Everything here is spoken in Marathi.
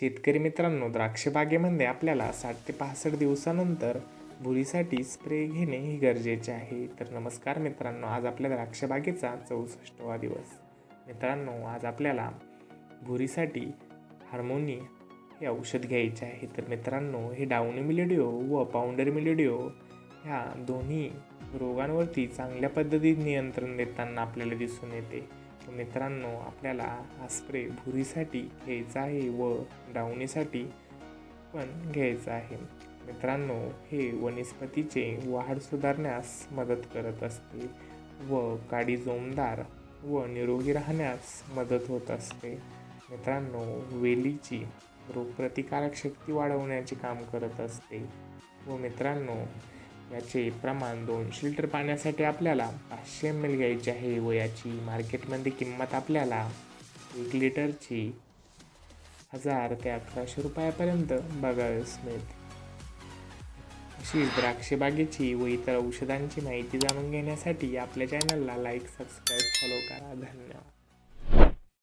शेतकरी मित्रांनो द्राक्ष बागेमध्ये आपल्याला साठ ते पासष्ट दिवसानंतर भुरीसाठी स्प्रे घेणे हे गरजेचे आहे. तर नमस्कार मित्रांनो आज आपल्या द्राक्ष बागेचा चौसष्टवा दिवस. मित्रांनो आज आपल्याला भुरीसाठी हार्मोनी हे औषध घ्यायचे आहे. तर मित्रांनो हे डाऊन मिलिडिओ व पाऊंडर मिलिडिओ ह्या दोन्ही रोगांवरती चांगल्या पद्धतीत नियंत्रण देताना आपल्याला दिसून येते. मित्रांनो आपल्याला हा स्प्रे भुरीसाठी घ्यायचा आहे व डावणीसाठी पण घ्यायचा आहे. मित्रांनो हे वनस्पतीचे वाढ सुधारण्यास मदत करत असते व काडी जोमदार व निरोगी राहण्यास मदत होत असते. मित्रांनो वेलीची रोगप्रतिकारक शक्ती वाढवण्याचे काम करत असते. व मित्रांनो याचे प्रमाण दोनशे लिटर पाण्यासाठी आपल्याला पाचशे एम एल घ्यायचे आहे. व याची मार्केटमध्ये किंमत आपल्याला एक लिटरची हजार ते अकराशे रुपयापर्यंत बघावीस मिळते. अशी द्राक्षबागेची व इतर औषधांची माहिती जाणून घेण्यासाठी आपल्या चॅनलला लाईक सबस्क्राईब फॉलो करा. धन्यवाद.